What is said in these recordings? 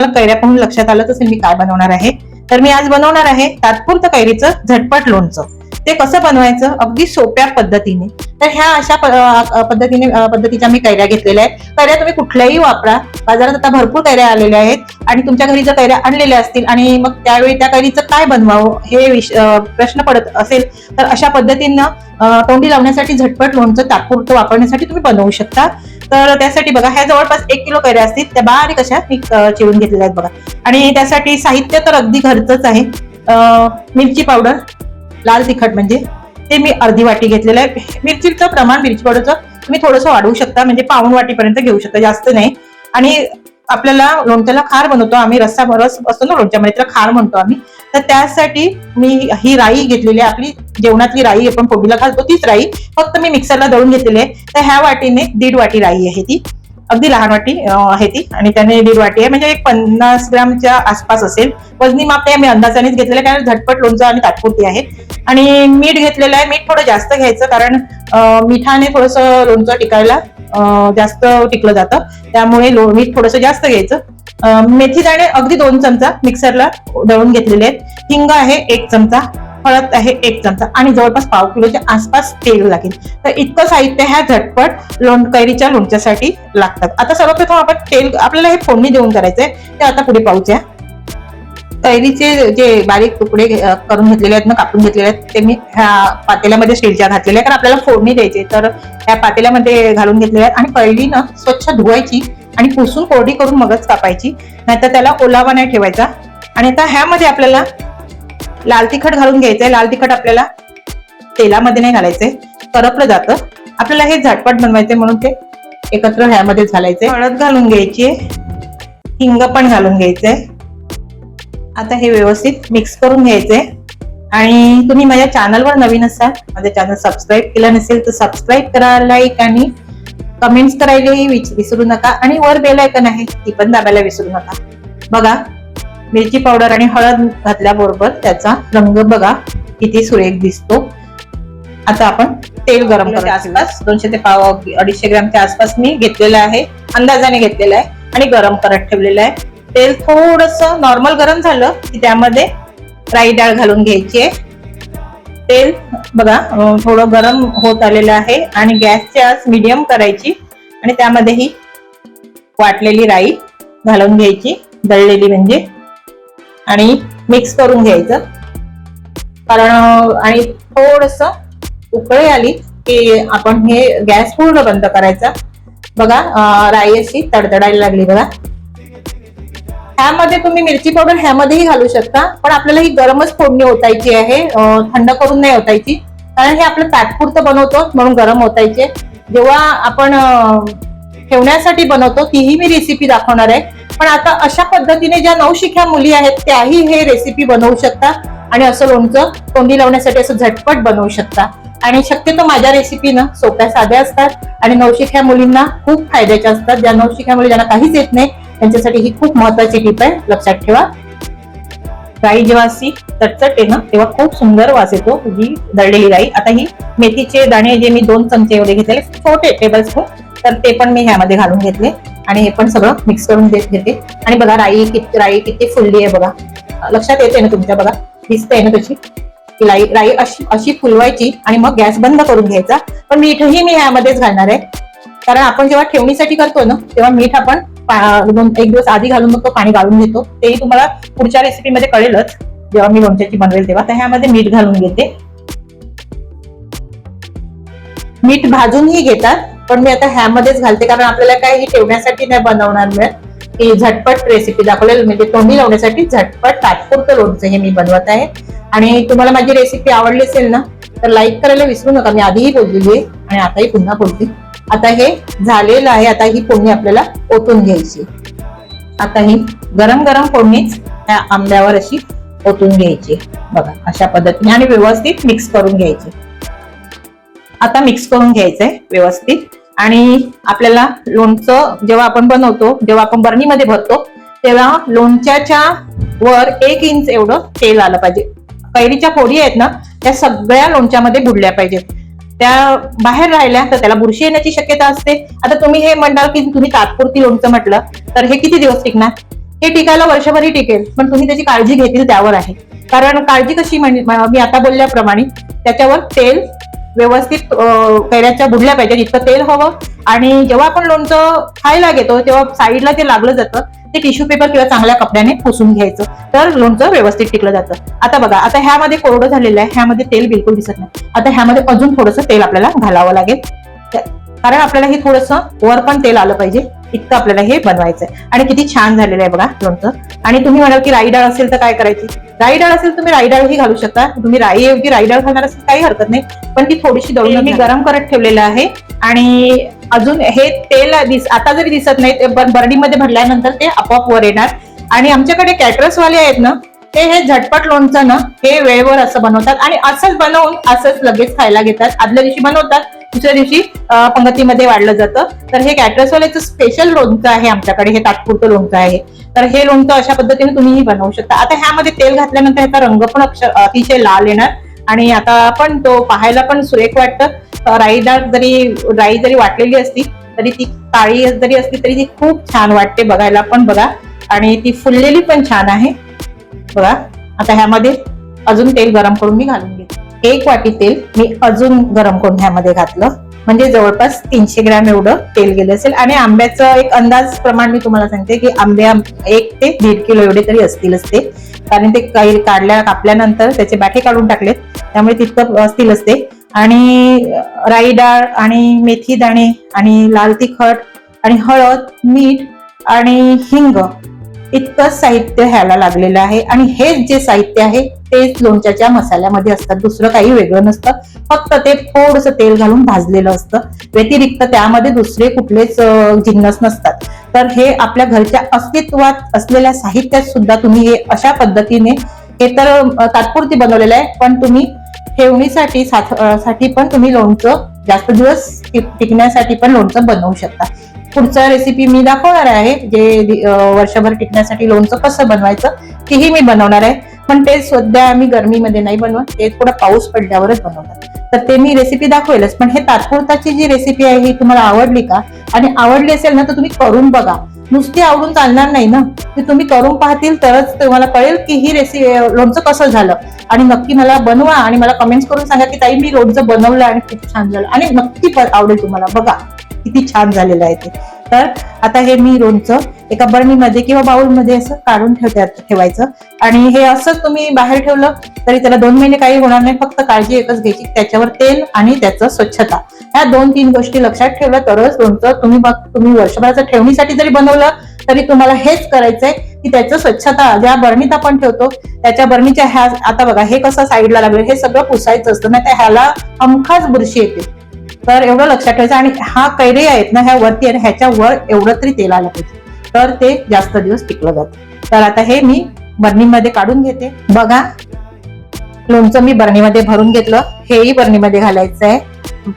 मला कैऱ्या पाहून लक्षात आलं असेल मी काय बनवणार आहे? तर मी आज बनवणार आहे तात्पुरतं कैरीचं झटपट लोणचं. ते कसं बनवायचं? अगदी सोप्या पद्धतीने. तर ह्या अशा पद्धतीने पद्धतीच्या मी कैऱ्या घेतलेल्या आहेत. कैऱ्या तुम्ही कुठल्याही वापरा. बाजारात आता भरपूर कैऱ्या आलेल्या आहेत आणि तुमच्या घरी जर कैऱ्या आणलेल्या असतील आणि मग त्यावेळी त्या कैरीचं काय बनवावं हे प्रश्न पडत असेल तर अशा पद्धतीनं तोंडी लावण्यासाठी झटपट लोणचं तात्पुरतं वापरण्यासाठी तुम्ही बनवू शकता. तर त्यासाठी बघा ह्या जवळपास एक किलो कैऱ्या असतील त्या बारीक अशा मी चिरून घेतलेल्या आहेत बघा. आणि त्यासाठी साहित्य तर अगदी घरचंच आहे. मिरची पावडर लाल तिखट म्हणजे ते मी अर्धी वाटी घेतलेलं आहे. मिरचीचं प्रमाण मिरची पावडरचं तुम्ही थोडंसं वाढवू शकता म्हणजे पाऊण वाटीपर्यंत घेऊ शकता जास्त नाही. आणि आपल्याला लोणच्याला खार बनवतो आम्ही रस्सा रस असतो ना लोणच्यामध्ये त्याला खार म्हणतो आम्ही. तर त्यासाठी मी ही राई घेतलेली आहे आपली जेवणातली राई आपण फोडीला घालतो तीच राई फक्त मी मिक्सरला दळून घेतलेली आहे. तर ह्या वाटीने दीड वाटी राई आहे ती. अगदी लहान वाटी आहे ती. आणि त्याने दीड वाटी आहे. म्हणजे एक पन्नास ग्रामच्या आसपास असेल. वजनी माप ते मी अंदाजानेच घेतलेलं कारण झटपट लोणचं आणि तात्पुरती आहे. आणि मीठ घेतलेलं आहे. मीठ थोडं जास्त घ्यायचं कारण मिठाने थोडंसं लोणचं टिकायला जास्त टिकलं जातं. त्यामुळे लो मीठ थोडंसं जास्त घ्यायचं. मेथी दाणे अगदी दोन चमचा मिक्सरला दळून घेतलेले आहेत. हिंग आहे एक चमचा. हळद आहे एक चमचा. आणि जवळपास पाव किलोच्या आसपास तेल लागेल. तर इतकं साहित्य ह्या झटपट लोण कैरीच्या लोणच्यासाठी लागतात. आता सर्वप्रथम आपण तेल आपल्याला हे फोडणी देऊन करायचंय. ते आता पुढे पाहूया. कैरीचे जे बारीक तुकडे करून घेतलेले आहेत ना कापून घेतलेले आहेत ते मी ह्या पातेल्यामध्ये स्टीलच्या घातलेले आहे कारण आपल्याला फोडणी द्यायची तर ह्या पातेल्यामध्ये घालून घेतलेल्या आहेत. आणि कैरी ना स्वच्छ धुवायची आणि पुसून कोरडी करून मगच कापायची. नाहीतर त्याला ओलावा नाही ठेवायचा. आणि आता ह्यामध्ये आपल्याला लाल तिखट घालून घ्यायचंय. लाल तिखट आपल्याला तेलामध्ये नाही घालायचंय. करपलं जातं. आपल्याला हे झटपट बनवायचंय म्हणून ते एकत्र ह्यामध्ये घालायचंय हळद घालून घ्यायची हिंग पण घालून घ्यायचंय. आता हे व्यवस्थित मिक्स करून घ्यायचंय. आणि तुम्ही माझ्या चॅनलवर नवीन असाल माझं चॅनल सबस्क्राईब केलं नसेल तर सबस्क्राईब करा लाईक आणि कमेंट्स करायलाही विच- विसरू नका. आणि वर बेल आयकन आहे ती पण दाबायला विसरू नका. बघा मिरची पावडर आणि हळद घातल्याबरोबर त्याचा रंग बघा किती सुरेख दिसतो. आता आपण तेल गरम करायच्या आसपास दोनशे ते पाव अडीचशे ग्रॅमच्या आसपास मी घेतलेलं आहे. अंदाजाने घेतलेलं आहे आणि गरम करत ठेवलेलं आहे. तेल थोडस नॉर्मल गरम झालं की त्यामध्ये राई डाळ घालून घ्यायची आहे. तेल बघा थोडं गरम होत आलेलं आहे आणि गॅसची आस मिडियम करायची आणि त्यामध्ये ही वाटलेली राई घालून घ्यायची. दळलेली म्हणजे आणि मिक्स करून घ्यायचं. कारण आणि थोडस उकळी आली की आपण हे गॅस पूर्ण बंद करायचा. बघा राई अशी तडतडायला लागली बघा. ह्यामध्ये तुम्ही मिरची पावडर ह्यामध्येही घालू शकता. पण आपल्याला ही गरमच फोडणी ओतायची आहे थंड करून नाही ओतायची. कारण हे आपलं तात्पुरतं बनवतो म्हणून गरम ओतायचे. जेव्हा आपण ठेवण्यासाठी बनवतो तीही मी रेसिपी दाखवणार आहे. पण आता अशा पद्धतीने ज्या नवशिक्या मुली आहेत त्याही हे रेसिपी बनवू शकता आणि असं लोणचं तोंडी लावण्यासाठी असं झटपट बनवू शकता. आणि शक्यतो माझ्या रेसिपी ना सोप्या साध्या असतात. आणि नवशिक्या मुलींना खूप फायद्याच्या असतात. ज्या नवशिक्या मुली ज्यांना काहीच येत नाही त्यांच्यासाठी ही खूप महत्वाची टीप आहे. लक्षात ठेवा. राई जेव्हा अशी चटचट ना तेव्हा खूप सुंदर वास येतो ही दळलेली राई आता ही मेथीचे दाणे जे मी दोन चमचे एवढे घेतलेले छोटे टेबल स्पून तर ते पण मी ह्यामध्ये घालून घेतले. आणि हे पण सगळं मिक्स करून देत घेते. आणि बघा राई किती राई किती फुलली आहे बघा. लक्षात येते ना तुमच्या? बघा दिसतंय ना तशी? की राई राई अशी अशी फुलवायची आणि मग गॅस बंद करून घ्यायचा. पण मीठही मी ह्यामध्येच घालणार आहे. कारण आपण जेव्हा ठेवणीसाठी करतो ना तेव्हा मीठ आपण एक दिवस आधी घालून मग तो पाणी गाळून घेतो. तेही तुम्हाला पुढच्या रेसिपीमध्ये कळेलच. जेव्हा मी लोणच्याची बनवेल तेव्हा. तर ह्यामध्ये मीठ घालून घेते. मीठ भाजूनही घेतात. पण मी आता ह्यामध्येच घालते कारण आपल्याला काही ठेवण्यासाठी नाही बनवणार मिळत. की झटपट रेसिपी दाखवलेली म्हणजे तोंडी लावण्यासाठी झटपट तात्पुरतं लोणचं हे मी बनवत आहे. आणि तुम्हाला माझी रेसिपी आवडली असेल ना तर लाईक करायला विसरू नका मी आधीही बोललेली आहे आणि आताही पुन्हा बोलते. आता हे झालेलं आहे आता ही फोडणी आपल्याला ओतून घ्यायची. आता ही गरम गरम फोडणीच त्या आंब्यावर अशी ओतून घ्यायची. बघा अशा पद्धतीने आणि व्यवस्थित मिक्स करून घ्यायची. आता मिक्स करून घ्यायचंय व्यवस्थित. आणि आपल्याला लोणचं जेव्हा आपण बनवतो जेव्हा आपण बरणीमध्ये भरतो तेव्हा लोणच्याच्या वर एक इंच एवढं तेल आलं पाहिजे. कैरीच्या फोडी आहेत ना त्या सगळ्या लोणच्यामध्ये बुडल्या पाहिजेत. त्या बाहेर राहिल्या तर त्याला बुरशी येण्याची शक्यता असते. आता तुम्ही हे म्हणणार की तुम्ही तात्पुरती लोणचं म्हटलं तर हे किती दिवस टिकणार? हे टिकायला वर्षभरही टिकेल पण तुम्ही त्याची काळजी घेतील त्यावर आहे. कारण काळजी कशी म्हणजे मी आता बोलल्याप्रमाणे त्याच्यावर तेल व्यवस्थित कैऱ्याच्या बुडल्या पाहिजे इतकं तेल हवं. आणि जेव्हा आपण लोणचं खायला घेतो तेव्हा साईडला ते लागलं जातं ते टिश्यू पेपर किंवा चांगल्या कपड्याने पुसून घ्यायचं. तर लोणचं व्यवस्थित टिकलं जातं. आता बघा आता ह्यामध्ये कोरडं झालेलं आहे ह्यामध्ये तेल बिलकुल दिसत नाही. आता ह्यामध्ये अजून थोडंसं तेल आपल्याला घालावं लागेल. कारण आपल्याला हे थोडंसं वर पण तेल आलं पाहिजे इतकं आपल्याला हे बनवायचं आहे आणि किती छान झालेलं आहे बघा लोणचं. आणि तुम्ही म्हणाल की राई डाळ असेल तर काय करायची? राई डाळ असेल तुम्ही राई डाळही घालू शकता. तुम्ही राई ऐवजी राई डाळ घालणार असेल काही हरकत नाही. पण ती थोडीशी दळून मी गरम करत ठेवलेलं आहे. आणि अजून हे तेल दिस आता जरी दिसत नाही बर्डीमध्ये भरल्यानंतर ते आपोआप वर येणार. आणि आमच्याकडे कॅटरस वाले आहेत ना ते हे झटपट लोणचं ना हे वेळेवर असं बनवतात. आणि असंच बनवून असंच लगेच खायला घेतात. आदल्या दिवशी बनवतात. दुसऱ्या दिवशी पंगतीमध्ये वाढलं जातं. तर हे कॅटरसवाल्याचं स्पेशल लोणचं आहे आमच्याकडे. हे तात्पुरतं लोणचं आहे. तर हे लोणचं अशा पद्धतीने तुम्हीही बनवू शकता. आता ह्यामध्ये तेल घातल्यानंतर ह्याचा रंग पण अक्षर अतिशय लाल येणार. आणि आता पण तो पाहायला पण सुरेख वाटतं. राई डाळ जरी राई जरी वाटलेली असती तरी ती काळी जरी असली तरी ती खूप छान वाटते बघायला पण बघा. आणि ती फुललेली पण छान आहे. बघा. आता ह्यामध्ये अजून तेल गरम करून मी घालून एक वाटी तेल मी अजून गरम करून ह्यामध्ये घातलं. म्हणजे जवळपास तीनशे ग्रॅम एवढं तेल गेलं असेल. आणि आंब्याचं एक अंदाज प्रमाण मी तुम्हाला सांगते की आंबे एक ते दीड किलो एवढे तरी असतीलच ते कारण ते काही काढल्या कापल्यानंतर त्याचे बाटे काढून टाकलेत. त्यामुळे तितकं असतील असते. आणि राई डाळ आणि मेथी दाणे आणि लाल तिखट आणि हळद मीठ आणि हिंग इतकं साहित्य ह्याला लागलेलं आहे. आणि हेच जे साहित्य आहे तेच लोणच्याच्या मसाल्यामध्ये असतात दुसरं काही वेगळं नसतं. फक्त ते थोडस तेल घालून भाजलेलं असतं. व्यतिरिक्त त्यामध्ये दुसरे कुठलेच जिन्नस नसतात. तर हे आपल्या घरच्या अस्तित्वात असलेल्या साहित्यात सुद्धा तुम्ही हे अशा पद्धतीने हे तर तात्पुरती बनवलेलं आहे. पण तुम्ही ठेवणीसाठी साथ- साठी पण तुम्ही लोणचं जास्त दिवस टिकण्यासाठी पण लोणचं बनवू शकता. पुढचा रेसिपी मी दाखवणार आहे जे वर्षभर टिकण्यासाठी लोणचं कसं बनवायचं तेही मी बनवणार आहे. पण ते सध्या आम्ही गरमीमध्ये नाही बनवत ते थोडं पाऊस पडल्यावरच बनवतात. तर ते मी रेसिपी दाखवेलच पण हे तात्पुरताची जी रेसिपी आहे ही तुम्हाला आवडली का? आणि आवडली असेल ना तर तुम्ही करून बघा. नुसती आवडून चालणार नाही ना. ती तुम्ही करून पाहतील तरच तुम्हाला कळेल की ही रेसिपी लोणचं कसं झालं. आणि नक्की मला बनवा आणि मला कमेंट्स करून सांगा की ताई मी लोणचं बनवलं आणि खूप छान झालं. आणि नक्की आवडेल तुम्हाला. बघा. किती छान झालेलं आहे ते. तर आता हे मी लोणचं एका बरणीमध्ये किंवा बाउलमध्ये असं काढून ठेवतात ठेवायचं. आणि हे असंच तुम्ही बाहेर ठेवलं तरी त्याला दोन महिने काही होणार नाही फक्त काळजी एकच घ्यायची त्याच्यावर तेल आणि त्याचं स्वच्छता. ह्या दोन तीन गोष्टी लक्षात ठेवल्या तरच लोणचं तुम्ही बघ तुम्ही वर्षभराचं ठेवणीसाठी जरी बनवलं तरी तुम्हाला हेच करायचंय की त्याचं स्वच्छता ज्या बरणीत आपण ठेवतो त्याच्या बरणीच्या ह्या आता बघा हे कसं साईडला लागलं हे सगळं पुसायचं असतं नाही त्या ह्याला हमखास बुरशी येते. तर एवढं लक्षात ठेवायचं. आणि हा कैरे आहेत ना ह्या वरती आणि ह्याच्या वर एवढं तरी तेल आलं पाहिजे. तर ते जास्त दिवस टिकलं जातं. तर आता हे मी बर्नीमध्ये काढून घेते. बघा लोणचं मी बरणीमध्ये भरून घेतलं. हेही बरणीमध्ये घालायचं आहे.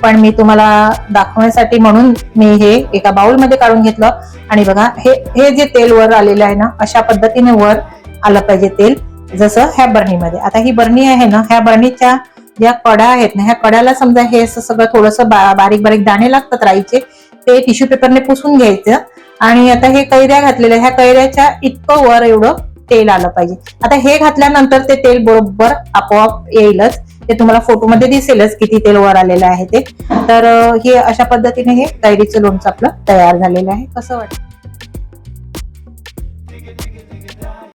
पण मी तुम्हाला दाखवण्यासाठी म्हणून मी हे एका बाउलमध्ये काढून घेतलं. आणि बघा हे हे जे तेल वर आलेलं आहे ना अशा पद्धतीने वर आलं पाहिजे तेल. जसं ह्या बरणीमध्ये. आता ही बरणी आहे ना ह्या बरणीच्या ज्या कडा आहेत ना ह्या कड्याला समजा हे असं सगळं थोडंसं बा- बारीक बारीक दाणे लागतात राईचे ते टिश्यू पेपरने पुसून घ्यायचं आणि आता हे कैऱ्या घातलेल्या ह्या कैऱ्याच्या इतकं वर एवढं तेल आलं पाहिजे. आता हे घातल्यानंतर ते तेल बरोबर आपोआप येईलच. ते तुम्हाला फोटोमध्ये दिसेलच किती तेल वर आलेलं आहे ते. तर हे अशा पद्धतीने हे कैरीचं लोणचं आपलं तयार झालेलं आहे. कसं वाटतं?